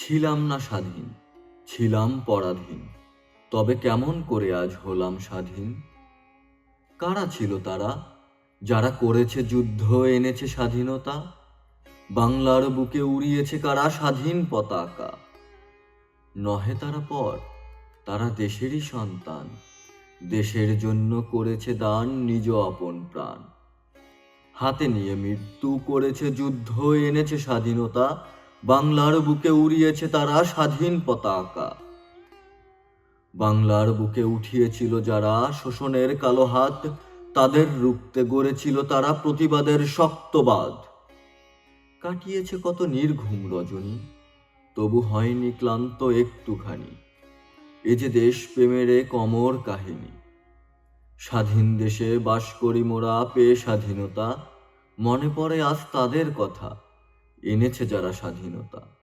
ছিলাম না স্বাধীন, ছিলাম পরাধীন। তবে কেমন করে আজ হলাম স্বাধীন? কারা ছিল তারা? যারা করেছে যুদ্ধ, এনেছে স্বাধীনতা? বাংলার বুকে উড়িয়েছে কারা স্বাধীন পতাকা? নহে তারা পর, তারা দেশেরই সন্তান। দেশের জন্য করেছে দান নিজ আপন প্রাণ। হাতে নিয়ে মৃত্যু করেছে যুদ্ধ, এনেছে স্বাধীনতা। বাংলার বুকে উড়িয়েছে তারা স্বাধীন পতাকা। বাংলার বুকে উঠিয়েছিল যারা শোষণের কালো হাত, তাদের রুখতে গড়েছিল তারা প্রতিবাদের শক্তবাদ। কাটিয়েছে কত নির্ঘুম রজনী, তবু হয়নি ক্লান্ত একটুখানি। এ যে দেশ প্রেমের এক অমর কাহিনী। স্বাধীন দেশে বাস করি মোরা পেয়ে স্বাধীনতা, মনে পড়ে আজ তাদের কথা। এনেছে যারা স্বাধীনতা।